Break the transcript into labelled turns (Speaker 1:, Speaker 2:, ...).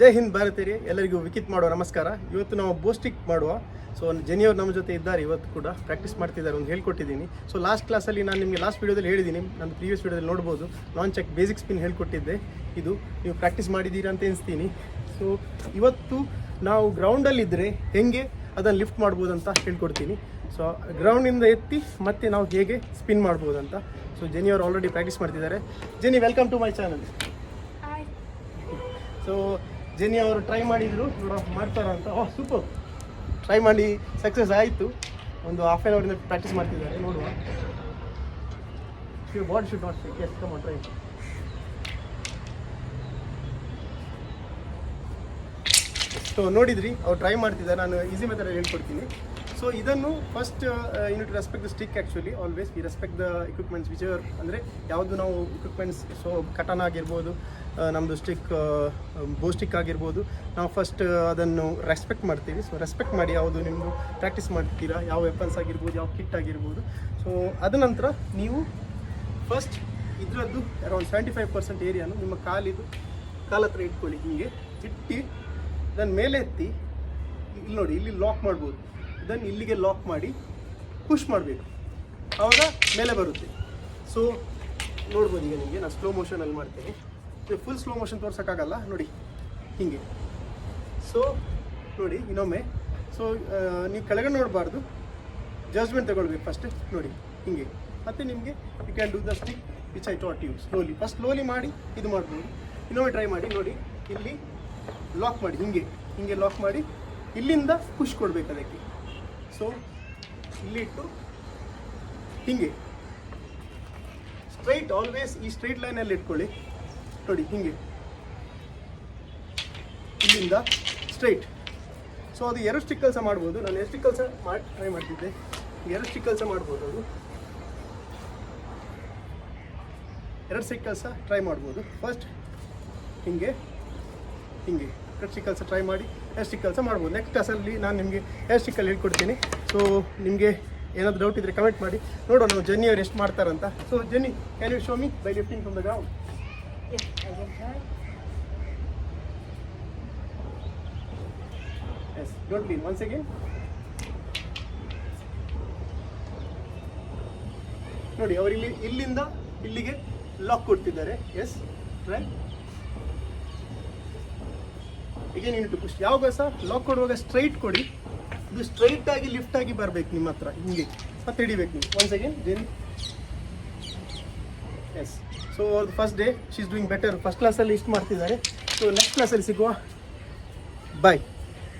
Speaker 1: ಜೈ ಹಿಂದ್ ಭಾರತೀಯರೇ ಎಲ್ಲರಿಗೂ ವಿಕಿತ್ ಮಾಡುವ ನಮಸ್ಕಾರ. ಇವತ್ತು ನಾವು ಬೋಸ್ಟಿಕ್ ಮಾಡುವ. ಸೊ ಜೆನಿಯವ್ರು ನಮ್ಮ ಜೊತೆ ಇದ್ದಾರೆ ಇವತ್ತು ಕೂಡ ಪ್ರಾಕ್ಟೀಸ್ ಮಾಡ್ತಿದ್ದಾರೆ ಒಂದು ಹೇಳ್ಕೊಟ್ಟಿದ್ದೀನಿ. ಸೊ ಲಾಸ್ಟ್ ಕ್ಲಾಸಲ್ಲಿ ನಾನು ನಿಮಗೆ ಲಾಸ್ಟ್ ವೀಡಿಯೋದಲ್ಲಿ ಹೇಳಿದ್ದೀನಿ. ನಾನು ಪ್ರೀವಿಯಸ್ ವೀಡಿಯೋದಲ್ಲಿ ನೋಡ್ಬೋದು. ನಾನ್ ಚೆಕ್ ಬೇಸಿಕ್ ಸ್ಪಿನ್ ಹೇಳ್ಕೊಟ್ಟಿದ್ದೆ. ಇದು ನೀವು ಪ್ರಾಕ್ಟೀಸ್ ಮಾಡಿದ್ದೀರಾ ಅಂತ ಎನಿಸ್ತೀನಿ ಸೊ ಇವತ್ತು ನಾವು ಗ್ರೌಂಡಲ್ಲಿದ್ದರೆ ಹೆಂಗೆ ಅದನ್ನು ಲಿಫ್ಟ್ ಮಾಡ್ಬೋದು ಅಂತ ಹೇಳ್ಕೊಡ್ತೀನಿ. ಸೊ ಗ್ರೌಂಡಿಂದ ಎತ್ತಿ ಮತ್ತೆ ನಾವು ಹೇಗೆ ಸ್ಪಿನ್ ಮಾಡ್ಬೋದು ಅಂತ. ಸೊ ಜೆನಿ ಅವರು ಆಲ್ರೆಡಿ ಪ್ರಾಕ್ಟೀಸ್ ಮಾಡ್ತಿದ್ದಾರೆ. Jenny welcome to my channel so Jenny ಅವರು ಟ್ರೈ ಮಾಡಿದ್ರು. ನೋಡ ಮಾಡ್ತಾರ ಅಂತ. ಓಹ್ ಸೂಪರ್ ಟ್ರೈ ಮಾಡಿ ಸಕ್ಸಸ್ ಆಯಿತು. ಒಂದು ಹಾಫ್ ಆನ್ ಅವರಿಂದ ಪ್ರಾಕ್ಟೀಸ್ ಮಾಡ್ತಿದ್ದಾರೆ. ನೋಡುವ. Body should not shake yes come try so ನೋಡಿದ್ರಿ. ಅವ್ರು ಟ್ರೈ ಮಾಡ್ತಿದ್ದಾರೆ. ನಾನು ಈಸಿ ಮೆಥಡಲ್ಲಿ ಹೇಳ್ಕೊಡ್ತೀನಿ. ಸೊ ಇದನ್ನು first unit respect the stick actually always we respect the equipments which ಅಂದರೆ ಯಾವುದು ನಾವು ಇಕ್ವಿಪ್ಮೆಂಟ್ಸ್ ಸೊ ಕಟನ್ ಆಗಿರ್ಬೋದು ನಮ್ಮದು ಸ್ಟಿಕ್ ಬೋಸ್ಟಿಕ್ ಆಗಿರ್ಬೋದು, ನಾವು ಫಸ್ಟ್ ಅದನ್ನು ರೆಸ್ಪೆಕ್ಟ್ ಮಾಡ್ತೀವಿ. ಸೊ ರೆಸ್ಪೆಕ್ಟ್ ಮಾಡಿ ಯಾವುದು ನಿಮ್ಮದು ಪ್ರಾಕ್ಟೀಸ್ ಮಾಡ್ತೀರಾ, ಯಾವ ವೆಪನ್ಸ್ ಆಗಿರ್ಬೋದು, ಯಾವ ಕಿಟ್ ಆಗಿರ್ಬೋದು. ಸೊ ಅದ ನಂತರ ನೀವು ಫಸ್ಟ್ ಇದರದ್ದು ಅರೌಂಡ್ ಸೆವೆಂಟಿ ಫೈವ್ ಪರ್ಸೆಂಟ್ ಏರಿಯಾನು ನಿಮ್ಮ ಕಾಲಿದು, ಕಾಲ ಹತ್ರ ಇಟ್ಕೊಳ್ಳಿ ಹೀಗೆ, ಇಟ್ಟು ಅದನ್ನು ಮೇಲೆ ಎತ್ತಿ ಇಲ್ಲಿ ನೋಡಿ, ಇಲ್ಲಿ ಲಾಕ್ ಮಾಡ್ಬೋದು. ಇದನ್ನು ಇಲ್ಲಿಗೆ ಲಾಕ್ ಮಾಡಿ ಪುಷ್ ಮಾಡಬೇಕು. ಆವಾಗ ಮೇಲೆ ಬರುತ್ತೆ. ಸೊ ನೋಡ್ಬೋದು ಈಗ ನಿಮಗೆ, ನಾನು ಸ್ಲೋ ಮೋಷನಲ್ಲಿ ಮಾಡ್ತೀನಿ. ಫುಲ್ ಸ್ಲೋ ಮೋಷನ್ ತೋರ್ಸೋಕ್ಕಾಗಲ್ಲ, ನೋಡಿ, ಹೀಗೆ. ಸೊ ನೋಡಿ, ಇನ್ನೊಮ್ಮೆ. ಸೊ ನೀವು ಕೆಳಗಡೆ ನೋಡಬಾರ್ದು. ಜಜ್ಮೆಂಟ್ ತಗೊಳ್ಬೇಕು ಫಸ್ಟ್ ನೋಡಿ, ಹೀಗೆ. ಮತ್ತು ನಿಮಗೆ you can do the stick which I taught you slowly first slowly ಮಾಡಿ, ಇದು ಮಾಡ್ಬೋದು. ಇನ್ನೊಮ್ಮೆ ಟ್ರೈ ಮಾಡಿ, ನೋಡಿ, ಇಲ್ಲಿ ಲಾಕ್ ಮಾಡಿ, ಹೀಗೆ ಹೀಗೆ ಲಾಕ್ ಮಾಡಿ, ಇಲ್ಲಿಂದ ಪುಷ್ ಕೊಡ್ಬೇಕು ಅದಕ್ಕೆ. ಸೊ ಇಲ್ಲಿ ಇಟ್ಟು ಹಿಂಗೆ. ಸ್ಟ್ರೈಟ್ ಆಲ್ವೇಸ್ ಈ ಸ್ಟ್ರೈಟ್ ಲೈನಲ್ಲಿ ಇಟ್ಕೊಳ್ಳಿ. ನೋಡಿ, ಹೀಗೆ. ಇಲ್ಲಿಂದ ಸ್ಟ್ರೈಟ್ ಸೊ ಅದು ಎರಡು ಸ್ಟಿಕ್ ಕೆಲಸ ಮಾಡ್ಬೋದು. ನಾನು ಎಷ್ಟು ಕೆಲಸ ಮಾಡಿ ಟ್ರೈ ಮಾಡ್ತಿದ್ದೆ. ಎರಡು ಸ್ಟಿಕ್ ಕೆಲಸ ಮಾಡ್ಬೋದು ಅದು. ಎರಡು ಸ್ಟಿಕ್ ಕೆಲಸ ಟ್ರೈ ಮಾಡ್ಬೋದು. ಫಸ್ಟ್ ಹಿಂಗೆ ಹಿಂಗೆ. ಸ್ಟಿಕ್ ಕೆಲಸ ಟ್ರೈ ಮಾಡಿ ಹೇರ್ ಸ್ಟಿಕ್ ಕೆಲಸ ಮಾಡ್ಬೋದು. ನೆಕ್ಸ್ಟ್ ಕ್ಲಾಸಲ್ಲಿ ನಾನು ನಿಮಗೆ ಹೇರ್ ಸ್ಟಿಕ್ಕಲ್ಲಿ ಹೇಳ್ಕೊಡ್ತೀನಿ. ಸೊ ನಿಮಗೆ ಏನಾದರೂ ಡೌಟ್ ಇದ್ದರೆ ಕಮೆಂಟ್ ಮಾಡಿ. ನೋಡೋಣ ನಾವು ಜರ್ನಿ ಅವ್ರು ಎಷ್ಟು ಮಾಡ್ತಾರಂತ. So journey can you show me by lifting from the ground. Yes don't be once again ನೋಡಿ ಅವರಿಲ್ಲಿ ಇಲ್ಲಿ, ಇಲ್ಲಿಂದ ಇಲ್ಲಿಗೆ ಲಾಕ್ ಕೊಡ್ತಿದ್ದಾರೆ. Yes right again unit push ಯಾವಾಗ ಸಹ ಲಾಕ್ ಕೊಡುವಾಗ ಸ್ಟ್ರೈಟ್ ಕೊಡಿ. ಇದು ಸ್ಟ್ರೈಟ್ ಆಗಿ ಲಿಫ್ಟ್ ಆಗಿ ಬರ್ಬೇಕು ನಿಮ್ಮ ಹತ್ರ, ಹಿಂಗೆ. ಮತ್ತೆ ಹಿಡಿಬೇಕು ನೀವು. Once again then yes so ಅವ್ರದ್ದು first day she is doing better first ಕ್ಲಾಸಲ್ಲಿ ಇಷ್ಟು ಮಾಡ್ತಿದ್ದಾರೆ. ಸೊ ನೆಕ್ಸ್ಟ್ ಕ್ಲಾಸಲ್ಲಿ ಸಿಗುವ. ಬಾಯ್